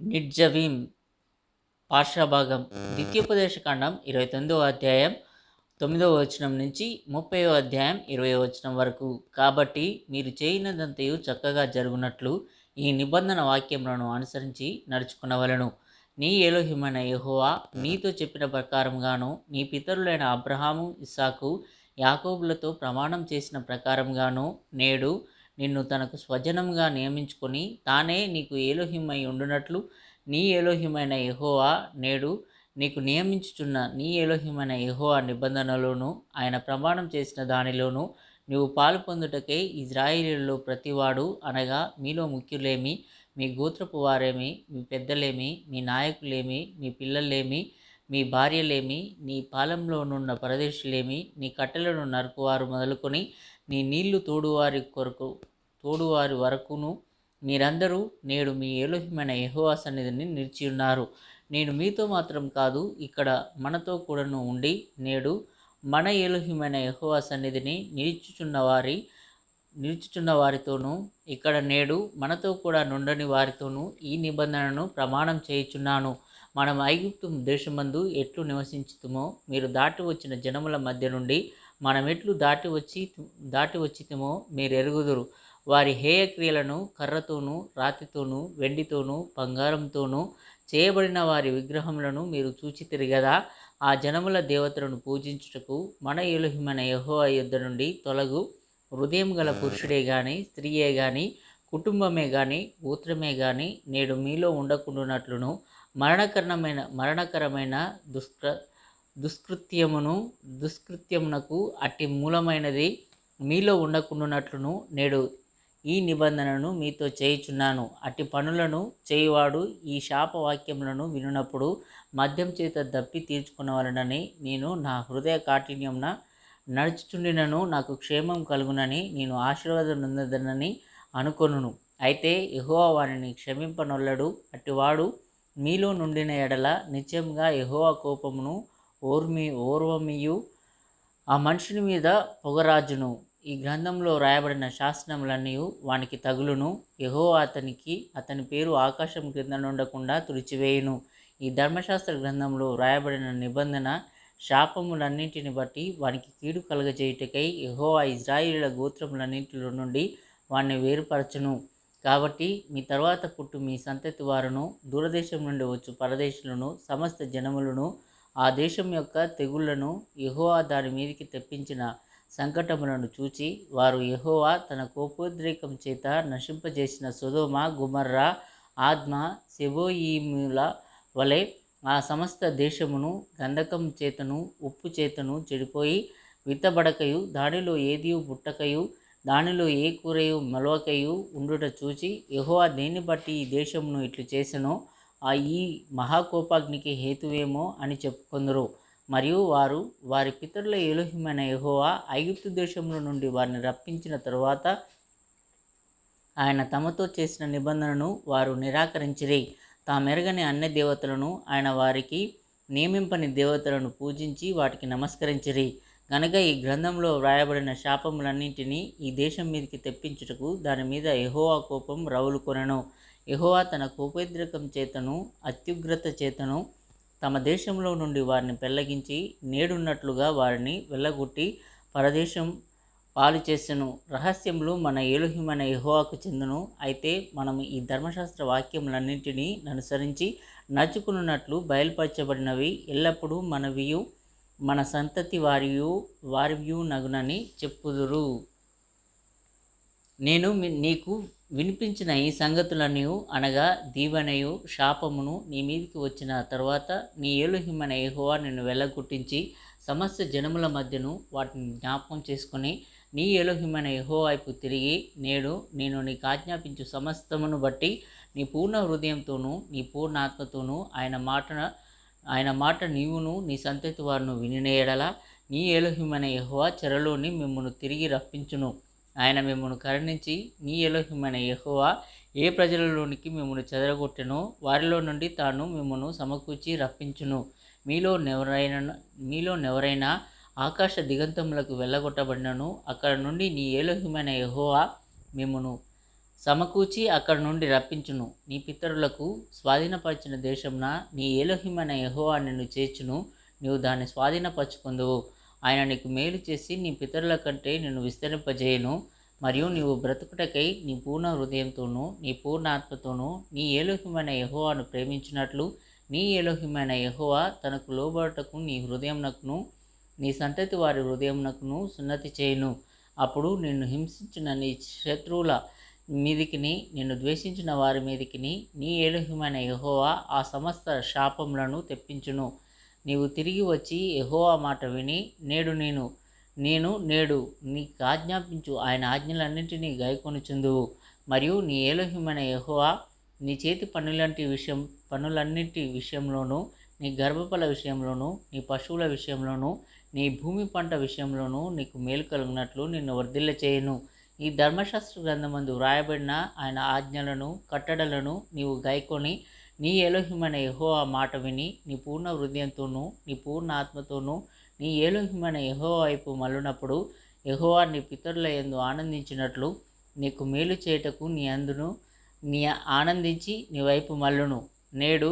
నిడ్జవీం పార్శ్వభాగం ద్వితీయోపదేశకాండం ఇరవై తొమ్మిదవ అధ్యాయం తొమ్మిదవ వచనం నుంచి ముప్పైవ అధ్యాయం ఇరవై వచనం వరకు. కాబట్టి మీరు చేయనదంతయు చక్కగా జరుగునట్లు ఈ నిబంధన వాక్యములను అనుసరించి నడుచుకునవలను. నీ ఏలోహిమైన యహోవా నీతో చెప్పిన ప్రకారంగాను నీ పితరులైన అబ్రహాము ఇస్సాకు యాకోబులతో ప్రమాణం చేసిన ప్రకారంగాను నేడు నిన్ను తనకు స్వజనంగా నియమించుకొని తానే నీకు ఏలోహిమై ఉండునట్లు నీ ఏలోహిమైన యహోవా నేడు నీకు నియమించుచున్న నీ ఏలోహిమైన యహోవా నిబంధనలోను ఆయన ప్రమాణం చేసిన దానిలోను నువ్వు పాలు పొందుటకై ఇజ్రాయిలీలో ప్రతివాడు అనగా మీలో ముఖ్యులేమి మీ గోత్రపు వారేమి మీ పెద్దలేమి మీ నాయకులేమి మీ పిల్లలేమి మీ భార్యలేమి నీ పాలెంలోనున్న పరదేశులేమి నీ కట్టెలను నరుకువారు మొదలుకొని నీ నీళ్ళు తోడువారి కొరకు తోడువారి వరకును మీరందరూ నేడు మీ ఏలోహిమైన యహోవా సన్నిధిని నిలిచి ఉన్నారు. నేను మీతో మాత్రం కాదు ఇక్కడ మనతో కూడాను ఉండి నేడు మన ఏలోహిమైన యహోవా సన్నిధిని నిలుచుచున్న వారి నిలుచుచున్న వారితోనూ ఇక్కడ నేడు మనతో కూడా నుండని వారితోనూ ఈ నిబంధనను ప్రమాణం చేయుచున్నాను. మనం ఐగుప్తు దేశమందు ఎట్లు నివసించుతుమో మీరు దాటి వచ్చిన జనముల మధ్య నుండి మనం ఎట్లు దాటి వచ్చి దాటి వచ్చితమో మీరు ఎరుగుదురు వారి హేయ క్రియలను కర్రతోనూ రాతితోనూ వెండితోనూ బంగారంతోనూ చేయబడిన వారి విగ్రహములను మీరు చూచి తిరిగదా ఆ జనముల దేవతలను పూజించుటకు మన ఏలుహిమైన యహో యుద్ధ నుండి తొలగు. హృదయం గల పురుషుడే గాని స్త్రీయే గాని కుటుంబమే గాని గోత్రమే గాని నేడు మీలో ఉండకుండానట్లును మరణకరమైన మరణకరమైన దుష్క దుష్కృత్యమును దుష్కృత్యమునకు అట్టి మూలమైనది మీలో ఉండకుండానట్లును నేడు ఈ నిబంధనను మీతో చేయుచున్నాను. అట్టి పనులను చేయువాడు ఈ శాపవాక్యములను వినునప్పుడు మద్యం చేత దప్పి తీర్చుకునవలనని నేను నా హృదయ కాఠిన్యంన నడుచుచుండినను నాకు క్షేమం కలుగునని నేను ఆశీర్వాదం నొందదనని అనుకొనును. అయితే ఎహోవా వారిని క్షమింపనొల్లడు. అట్టివాడు మీలో నుండిన ఎడల నిత్యంగా ఎహోవా కోపమును ఓర్మి ఓర్వమియు. ఆ మనుషుని మీద పొగరాజును. ఈ గ్రంథంలో రాయబడిన శాసనములన్నీ వానికి తగులును. యహో అతనికి అతని పేరు ఆకాశం క్రింద నుండకుండా తుడిచివేయును. ఈ ధర్మశాస్త్ర గ్రంథంలో రాయబడిన నిబంధన శాపములన్నింటిని బట్టి వానికి కీడు కలగజేయుటకై యహో ఆ ఇజ్రాయిల గోత్రములన్నింటిలో నుండి వాణ్ణి వేరుపరచును. కాబట్టి మీ తర్వాత పుట్టు మీ సంతతి వారును. దూరదేశం నుండి వచ్చు పరదేశులను సమస్త జనములను ఆ దేశం యొక్క తెగుళ్ళను యహోవా దాని మీదికి తెప్పించిన సంకటములను చూచి వారు యహోవా తన కోపోద్రేకం చేత నశింపజేసిన సుధోమ గుమర్రా ఆత్మ సెబోయిముల వలె ఆ సమస్త దేశమును గంధకం చేతను ఉప్పు చేతను చెడిపోయి విత్తబడకయు దానిలో ఏదియు పుట్టకయు దానిలో ఏ కూరయు మలవకయు ఉండుట చూచి యహోవా దేన్ని బట్టి ఈ దేశమును ఇట్లు చేసెనో ఆ ఈ మహాకోపాగ్నికి హేతువేమో అని చెప్పుకొందరు. మరియు వారు వారి పితరుల ఏలోహిమైన యహోవా ఐగుప్తు దేశంలో నుండి వారిని రప్పించిన తరువాత ఆయన తమతో చేసిన నిబంధనను వారు నిరాకరించిరి. తామెరగని అన్య దేవతలను ఆయన వారికి నియమింపని దేవతలను పూజించి వాటికి నమస్కరించిరి. గనక ఈ గ్రంథంలో వ్రాయబడిన శాపములన్నింటినీ ఈ దేశం మీదకి తెప్పించుటకు దాని మీద యహోవా కోపం రవులు కొనను యహోవా తన కోపోద్రేకం చేతను అత్యుగ్రత చేతను తమ దేశంలో నుండి వారిని పెళ్ళగించి నేడున్నట్లుగా వారిని వెళ్ళగొట్టి పరదేశం పాలు చేసెను. రహస్యములు మన ఏలుహిమైన యహోవాకు చెందును. అయితే మనము ఈ ధర్మశాస్త్ర వాక్యములన్నింటినీ అనుసరించి నడుచుకున్నట్లు బయలుపరచబడినవి ఎల్లప్పుడూ మనవియు మన సంతతి వారియు వారియు నగునని చెప్పుదురు. నేను నీకు వినిపించిన ఈ సంగతులన్నీ అనగా దీవెనయు శాపమును నీ మీదికి వచ్చిన తర్వాత నీ ఏలుహిమన ఏహోవా నిన్ను వెళ్ళగొట్టించి సమస్త జనముల మధ్యను వాటిని జ్ఞాపకం చేసుకుని నీ ఏలోహిమైన యహో వైపు తిరిగి నేడు నేను నీకు ఆజ్ఞాపించు సమస్తమును బట్టి నీ పూర్ణ హృదయంతోనూ నీ పూర్ణ ఆత్మతోనూ ఆయన మాట ఆయన మాట నీవును నీ సంతతి వారును వినినేయడలా నీ ఏలోహిమైన యహోవా చెరలోని మిమ్మల్ని తిరిగి రప్పించును. ఆయన మిమ్మల్ని కరుణించి నీ ఎలోహిమైన యహోవా ఏ ప్రజలలోనికి మిమ్మల్ని చెదరగొట్టెనో వారిలో నుండి తాను మిమ్మల్ని సమకూర్చి రప్పించును. మీలో నెవరైనా మీలో నెవరైనా ఆకాశ దిగంతములకు వెళ్ళగొట్టబడినను అక్కడ నుండి నీ ఏలోహిమైన యహోవా మిమ్మను సమకూర్చి అక్కడి నుండి రప్పించును. నీ పితరులకు స్వాధీనపరిచిన దేశంన నీ ఏలోహిమైన యహోవా నిన్ను చేర్చును. నీవు దాన్ని స్వాధీనపరచుకుందువు. ఆయన నీకు మేలు చేసి నీ పితరుల కంటే నిన్ను విస్తరింపజేయను మరియు నీవు బ్రతుకుటకై నీ పూర్ణ హృదయంతోనూ నీ పూర్ణ ఆత్మతోనూ నీ ఏలోహిమైన యహోవాను ప్రేమించినట్లు నీ ఏలోహిమైన యహోవా తనకు లోబడటకు నీ హృదయంనకును నీ సంతతి వారి హృదయంనకును సున్నతి చేయును. అప్పుడు నిన్ను హింసించిన నీ శత్రువుల మీదికిని నిన్ను ద్వేషించిన వారి మీదికిని నీ ఏలోహ్యమైన యహోవా ఆ సమస్త శాపములను తెప్పించును. నీవు తిరిగి వచ్చి ఎహోవా మాట విని నేడు నేను నేను నేడు నీకు ఆజ్ఞాపించు ఆయన ఆజ్ఞలన్నింటినీ గైకొనుచుందువు మరియు నీ ఏలోహిమైన యహోవా నీ చేతి పనులంటి విషయం పనులన్నింటి విషయంలోనూ నీ గర్భఫల విషయంలోనూ నీ పశువుల విషయంలోనూ నీ భూమి పంట విషయంలోనూ నీకు మేలు కలిగినట్లు నిన్ను వర్ధిల్ల చేయను ఈ ధర్మశాస్త్ర గ్రంథమందు వ్రాయబడిన ఆయన ఆజ్ఞలను కట్టడలను నీవు గైకొని నీ ఎలోహిమైన ఆ మాట విని నీ పూర్ణ హృదయంతోనూ నీ పూర్ణ ఆత్మతోనూ నీ ఏలోహిమైన యహో వైపు మళ్ళునప్పుడు యహోవా నీ పితరుల ఎందు ఆనందించినట్లు నీకు మేలు చేయుటకు నీ అందును నీ ఆనందించి నీ వైపు మల్లును నేడు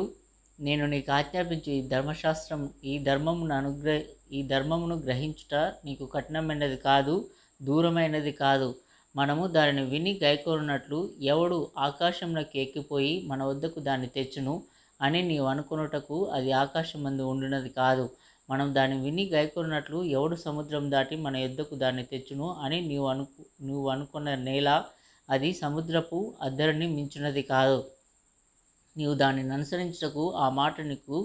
నేను నీకు ఆజ్ఞాపించు ఈ ధర్మశాస్త్రం ఈ ధర్మమును అనుగ్రహ ఈ ధర్మమును గ్రహించుట నీకు కఠినమైనది కాదు దూరమైనది కాదు. మనము దానిని విని గైకోరున్నట్లు ఎవడు ఆకాశంలోకి ఎక్కిపోయి మన వద్దకు దాన్ని తెచ్చును అని నీవు అనుకున్నటకు అది ఆకాశం మందు ఉండినది కాదు. మనం దాన్ని విని గైకొన్నట్లు ఎవడు సముద్రం దాటి మన యొద్దకు దాన్ని తెచ్చును అని నీవు అనుకు నువ్వు అనుకున్న నేల అది సముద్రపు అద్దరిని మించినది కాదు. నీవు దానిని అనుసరించటకు ఆ మాట నీకు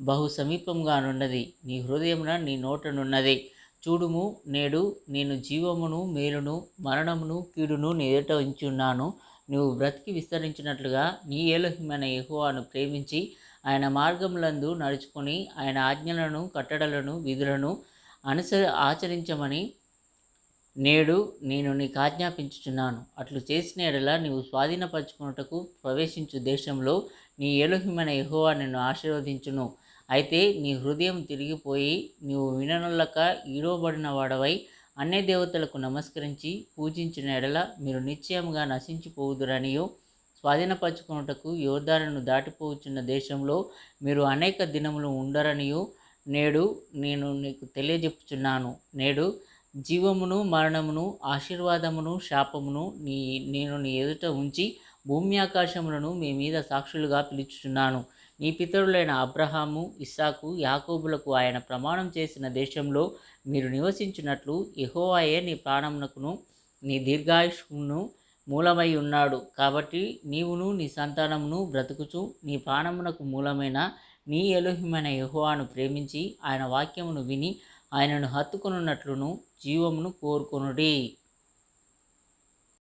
బహు సమీపంగానున్నది. నీ హృదయమున నీ నోటనున్నది చూడుము నేడు నేను జీవమును మేలును మరణమును కీడును నీ ఎదుట ఉంచున్నాను. నువ్వు బ్రతికి విస్తరించినట్లుగా నీ ఏలోహిమైన యెహోవాను ప్రేమించి ఆయన మార్గములందు నడుచుకొని ఆయన ఆజ్ఞలను కట్టడలను విధులను అనుస ఆచరించమని నేడు నేను నీకు ఆజ్ఞాపించుచున్నాను. అట్లు చేసిన ఎడల నీవు స్వాధీనపరచుకున్నటకు ప్రవేశించు దేశంలో నీ ఏలోహిమైన యెహోవా నిన్ను ఆశీర్వదించును. అయితే నీ హృదయం తిరిగిపోయి నీవు విననులక ఈడవబడిన వాడవై అన్య దేవతలకు నమస్కరించి పూజించిన ఎడల మీరు నిశ్చయంగా నశించిపోవుదురనియు. స్వాధీనపరచుకున్నటకు యోధాలను దాటిపోవచ్చున్న దేశంలో మీరు అనేక దినములు ఉండరనియు. నేడు నేను నీకు తెలియజెప్పుచున్నాను. నేడు జీవమును మరణమును ఆశీర్వాదమును శాపమును నీ నేను నీ ఎదుట ఉంచి భూమి ఆకాశములను మీ మీద సాక్షులుగా పిలుచుచున్నాను. నీ పితరులైన అబ్రహాము ఇస్సాకు యాకోబులకు ఆయన ప్రమాణం చేసిన దేశంలో మీరు నివసించినట్లు యెహోవాయే నీ ప్రాణమునకును నీ దీర్ఘాయుష్ను మూలమై ఉన్నాడు. కాబట్టి నీవును నీ సంతానమును బ్రతుకుచు నీ ప్రాణమునకు మూలమైన నీ ఎలోహిమైన యహోవాను ప్రేమించి ఆయన వాక్యమును విని ఆయనను హత్తుకొనున్నట్లును జీవమును కోరుకొనుడి.